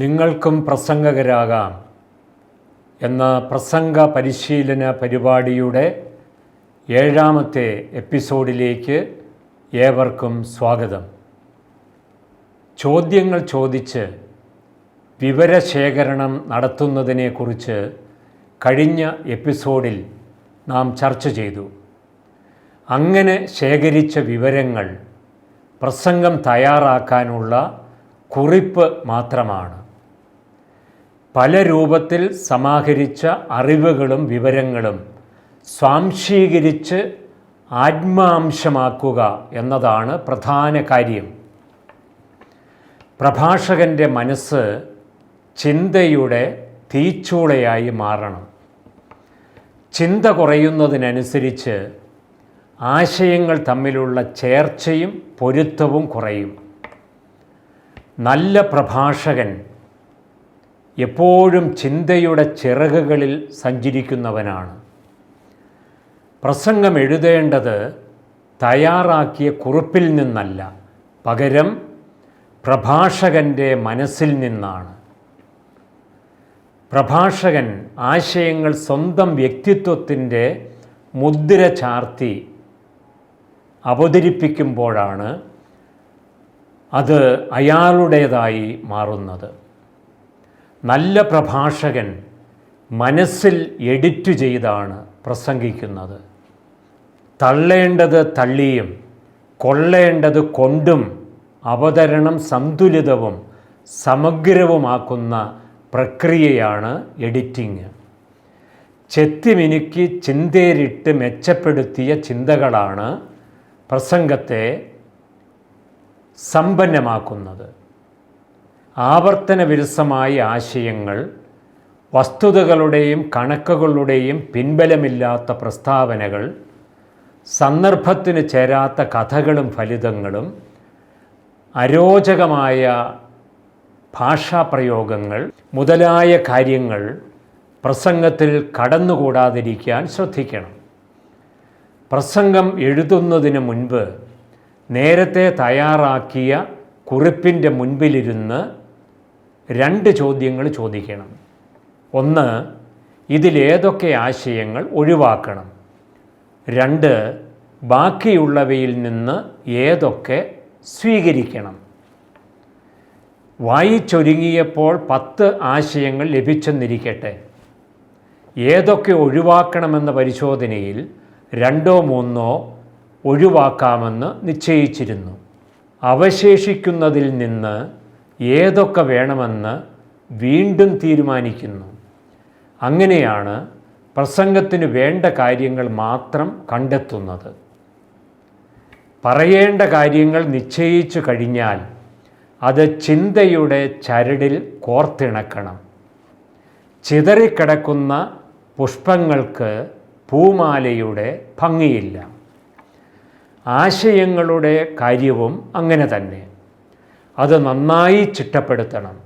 നിങ്ങൾക്കും പ്രസംഗകരാകാം എന്ന പ്രസംഗ പരിശീലന പരിപാടിയുടെ ഏഴാമത്തെ എപ്പിസോഡിലേക്ക് ഏവർക്കും സ്വാഗതം. ചോദ്യങ്ങൾ ചോദിച്ച് വിവരശേഖരണം നടത്തുന്നതിനെക്കുറിച്ച് കഴിഞ്ഞ എപ്പിസോഡിൽ നാം ചർച്ച ചെയ്തു. അങ്ങനെ ശേഖരിച്ച വിവരങ്ങൾ പ്രസംഗം തയ്യാറാക്കാനുള്ള കുറിപ്പ് മാത്രമാണ്. പല രൂപത്തിൽ സമാഹരിച്ച അറിവുകളും വിവരങ്ങളും സ്വാംശീകരിച്ച് ആത്മാംശമാക്കുക എന്നതാണ് പ്രധാന കാര്യം. പ്രഭാഷകന്റെ മനസ്സ് ചിന്തയുടെ തീച്ചൂളയായി മാറണം. ചിന്ത കുറയുന്നതിനനുസരിച്ച് ആശയങ്ങൾ തമ്മിലുള്ള ചേർച്ചയും പൊരുത്തവും കുറയും. നല്ല പ്രഭാഷകൻ എപ്പോഴും ചിന്തയുടെ ചിറകുകളിൽ സഞ്ചരിക്കുന്നവനാണ്. പ്രസംഗം എഴുതേണ്ടത് തയ്യാറാക്കിയ കുറിപ്പിൽ നിന്നല്ല പകരം പ്രഭാഷകന്റെ മനസ്സിൽ നിന്നാണ്. പ്രഭാഷകൻ ആശയങ്ങൾ സ്വന്തം വ്യക്തിത്വത്തിന്റെ മുദ്ര ചാർത്തി അവതരിപ്പിക്കുമ്പോഴാണ് അത് അയാളുടേതായി മാറുന്നത്. നല്ല പ്രഭാഷകൻ മനസ്സിൽ എഡിറ്റ് ചെയ്താണ് പ്രസംഗിക്കുന്നത്. തള്ളേണ്ടത് തള്ളിയും കൊള്ളേണ്ടത് കൊണ്ടും അവതരണം സന്തുലിതവും സമഗ്രവുമാക്കുന്ന പ്രക്രിയയാണ് എഡിറ്റിംഗ്. ചെത്തിമിനുക്കി ചിന്തേരിട്ട് മെച്ചപ്പെടുത്തിയ ചിന്തകളാണ് പ്രസംഗത്തെ സമ്പന്നമാക്കുന്നത്. ആവർത്തന വിരസമായ ആശയങ്ങൾ വസ്തുതകളുടെയും കണക്കുകളുടെയും പിൻബലമില്ലാത്ത പ്രസ്താവനകൾ സന്ദർഭത്തിന് ചേരാത്ത കഥകളും ഫലിതങ്ങളും അരോചകമായ ഭാഷാപ്രയോഗങ്ങൾ മുതലായ കാര്യങ്ങൾ പ്രസംഗത്തിൽ കടന്നുകൂടാതിരിക്കാൻ ശ്രദ്ധിക്കണം. പ്രസംഗം എഴുതുന്നതിന് മുൻപ് നേരത്തെ തയ്യാറാക്കിയ കുറിപ്പിന്റെ മുൻപിലിരുന്ന് രണ്ട് ചോദ്യങ്ങൾ ചോദിക്കണം. ഒന്ന് ഇതിലേതൊക്കെ ആശയങ്ങൾ ഒഴിവാക്കണം? രണ്ട് ബാക്കിയുള്ളവയിൽ നിന്ന് ഏതൊക്കെ സ്വീകരിക്കണം? വായിച്ചൊരുങ്ങിയപ്പോൾ പത്ത് ആശയങ്ങൾ ലഭിച്ചെന്നിരിക്കട്ടെ. ഏതൊക്കെ ഒഴിവാക്കണമെന്ന പരിശോധനയിൽ രണ്ടോ മൂന്നോ ഒഴിവാക്കാമെന്ന് നിശ്ചയിച്ചിരുന്നു. അവശേഷിക്കുന്നതിൽ നിന്ന് ഏതൊക്കെ വേണമെന്ന് വീണ്ടും തീരുമാനിക്കുന്നു. അങ്ങനെയാണ് പ്രസംഗത്തിന് വേണ്ട കാര്യങ്ങൾ മാത്രം കണ്ടെത്തുന്നത്. പറയേണ്ട കാര്യങ്ങൾ നിശ്ചയിച്ചു കഴിഞ്ഞാൽ അത് ചിന്തയുടെ ചരടിൽ കോർത്തിണക്കണം. ചിതറിക്കിടക്കുന്ന പുഷ്പങ്ങൾക്ക് പൂമാലയുടെ ഭംഗിയില്ല. ആശയങ്ങളുടെ കാര്യവും അങ്ങനെ തന്നെ. അത് നന്നായി ചിട്ടപ്പെടുത്തണം.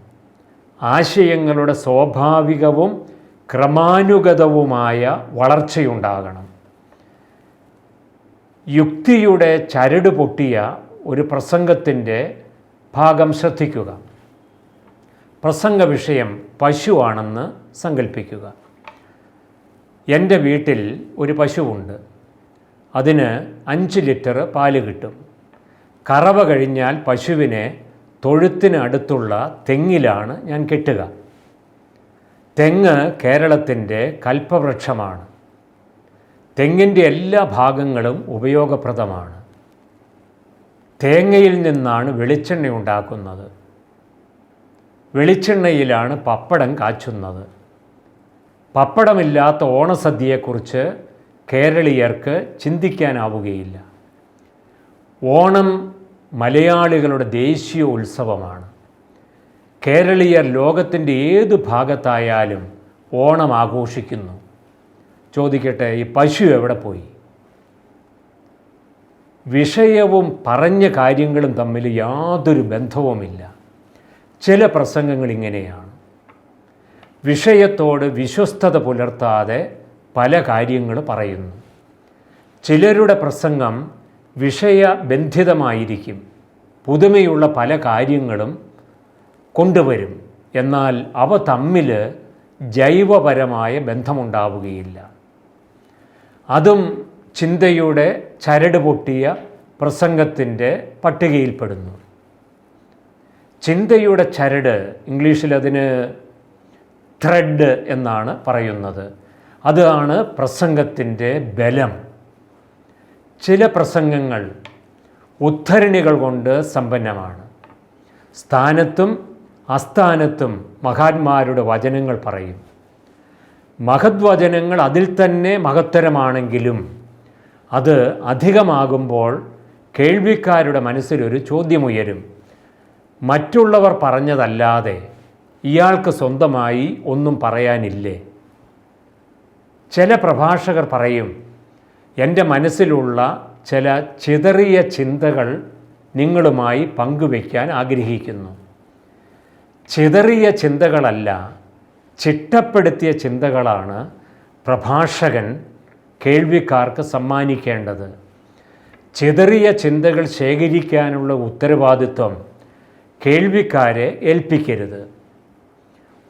ആശയങ്ങളുടെ സ്വാഭാവികവും ക്രമാനുഗതവുമായ വളർച്ചയുണ്ടാകണം. യുക്തിയുടെ ചരട് പൊട്ടിയ ഒരു പ്രസംഗത്തിന്റെ ഭാഗം ശ്രദ്ധിക്കുക. പ്രസംഗ വിഷയം പശുവാണെന്ന് സങ്കല്പിക്കുക എന്റെ വീട്ടിൽ ഒരു പശുവുണ്ട്. അതിന് അഞ്ച് ലിറ്റർ പാൽ കിട്ടും. കറവ കഴിഞ്ഞാൽ പശുവിനെ തൊഴുത്തിന് അടുത്തുള്ള തെങ്ങിലാണ് ഞാൻ കെട്ടുക. തെങ്ങ് കേരളത്തിന്റെ കൽപ്പവൃക്ഷമാണ്. തെങ്ങിന്റെ എല്ലാ ഭാഗങ്ങളും ഉപയോഗപ്രദമാണ്. തേങ്ങയിൽ നിന്നാണ് വെളിച്ചെണ്ണ ഉണ്ടാക്കുന്നത്. വെളിച്ചെണ്ണയിലാണ് പപ്പടം കാച്ചുന്നത്. പപ്പടമില്ലാത്ത ഓണസദ്യയെക്കുറിച്ച് കേരളീയർക്ക് ചിന്തിക്കാനാവുകയില്ല. ഓണം മലയാളികളുടെ ദേശീയ ഉത്സവമാണ്. കേരളീയർ ലോകത്തിന്റെ ഏത് ഭാഗത്തായാലും ഓണം ആഘോഷിക്കുന്നു. ചോദിക്കട്ടെ ഈ പശു എവിടെ പോയി? വിഷയവും പറഞ്ഞ കാര്യങ്ങളും തമ്മിൽ യാതൊരു ബന്ധവുമില്ല. ചില പ്രസംഗങ്ങൾ ഇങ്ങനെയാണ്. വിഷയത്തോട് വിശ്വസ്തത പുലർത്താതെ പല കാര്യങ്ങൾ പറയുന്നു. ചിലരുടെ പ്രസംഗം വിഷയബന്ധിതമായിരിക്കും. പുതുമയുള്ള പല കാര്യങ്ങളും കൊണ്ടുവരും. എന്നാൽ അവ തമ്മിൽ ജൈവപരമായ ബന്ധമുണ്ടാവുകയില്ല. അതും ചിന്തയുടെ ചരട് പൊട്ടിയ പ്രസംഗത്തിന്റെ പട്ടികയിൽപ്പെടുന്നു. ചിന്തയുടെ ചരട് ഇംഗ്ലീഷിൽ അതിന് ത്രെഡ് എന്നാണ് പറയുന്നത്. അതാണ് പ്രസംഗത്തിന്റെ ബലം. ചില പ്രസംഗങ്ങൾ ഉദ്ധരണികൾ കൊണ്ട് സമ്പന്നമാണ്. സ്ഥാനത്തും അസ്ഥാനത്തും മഹാന്മാരുടെ വചനങ്ങൾ പറയും. മഹദ്വചനങ്ങൾ അതിൽ തന്നെ മഹത്തരമാണെങ്കിലും അത് അധികമാകുമ്പോൾ കേൾവിക്കാരുടെ മനസ്സിലൊരു ചോദ്യമുയരും. മറ്റുള്ളവർ പറഞ്ഞതല്ലാതെ ഇയാൾക്ക് സ്വന്തമായി ഒന്നും പറയാനില്ലേ? ചില പ്രഭാഷകർ പറയും എന്റെ മനസ്സിലുള്ള ചില ചിതറിയ ചിന്തകൾ നിങ്ങളുമായി പങ്കുവയ്ക്കാൻ ആഗ്രഹിക്കുന്നു. ചിതറിയ ചിന്തകളല്ല ചിട്ടപ്പെടുത്തിയ ചിന്തകളാണ് പ്രഭാഷകൻ കേൾവിക്കാർക്ക് സമ്മാനിക്കേണ്ടത്. ചിതറിയ ചിന്തകൾ ശേഖരിക്കാനുള്ള ഉത്തരവാദിത്വം കേൾവിക്കാരെ ഏൽപ്പിക്കരുത്.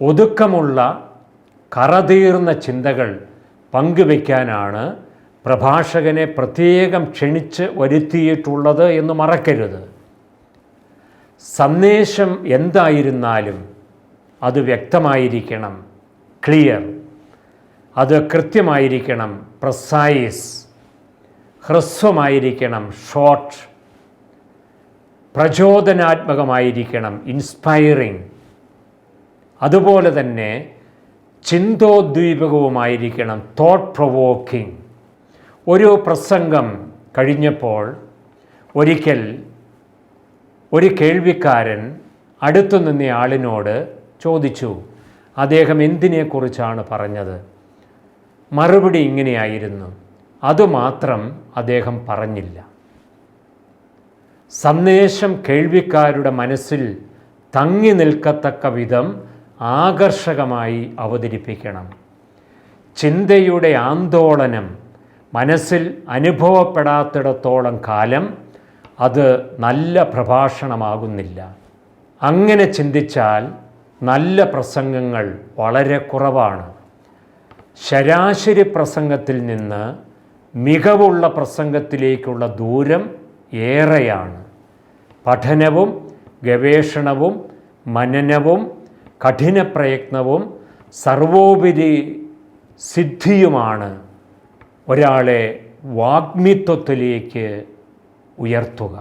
ഒതുക്കമുള്ള കറതീർന്ന ചിന്തകൾ പങ്കുവയ്ക്കാനാണ് പ്രഭാഷകനെ പ്രത്യേകം ക്ഷണിച്ച് വരുത്തിയിട്ടുള്ളത് എന്ന് മറക്കരുത്. സന്ദേശം എന്തായിരുന്നാലും അത് വ്യക്തമായിരിക്കണം. ക്ലിയർ. അത് കൃത്യമായിരിക്കണം. പ്രസൈസ്. ഹ്രസ്വമായിരിക്കണം. ഷോർട്ട്. പ്രചോദനാത്മകമായിരിക്കണം. ഇൻസ്പയറിങ് അതുപോലെ തന്നെ ചിന്തോദ്വീപകവുമായിരിക്കണം തോട്ട് പ്രൊവോക്കിംഗ് ഒരു പ്രസംഗം കഴിഞ്ഞപ്പോൾ ഒരിക്കൽ ഒരു കേൾവിക്കാരൻ അടുത്തു നിന്ന ആളിനോട് ചോദിച്ചു അദ്ദേഹം എന്തിനെക്കുറിച്ചാണ് പറഞ്ഞത്? മറുപടി ഇങ്ങനെയായിരുന്നു. അതുമാത്രം അദ്ദേഹം പറഞ്ഞില്ല. സന്ദേശം കേൾവിക്കാരുടെ മനസ്സിൽ തങ്ങി നിൽക്കത്തക്ക വിധം ആകർഷകമായി അവതരിപ്പിക്കണം. ചിന്തയുടെ ആന്തോളനം മനസ്സിൽ അനുഭവപ്പെടാത്തിടത്തോളം കാലം അത് നല്ല പ്രഭാഷണമാകുന്നില്ല. അങ്ങനെ ചിന്തിച്ചാൽ നല്ല പ്രസംഗങ്ങൾ വളരെ കുറവാണ്. ശരാശരി പ്രസംഗത്തിൽ നിന്ന് മികവുള്ള പ്രസംഗത്തിലേക്കുള്ള ദൂരം ഏറെയാണ്. പഠനവും ഗവേഷണവും മനനവും കഠിനപ്രയത്നവും സർവോപരി സിദ്ധിയുമാണ് ഒരാളെ വാഗ്മിത്വത്തിലേക്ക് ഉയർത്തുക.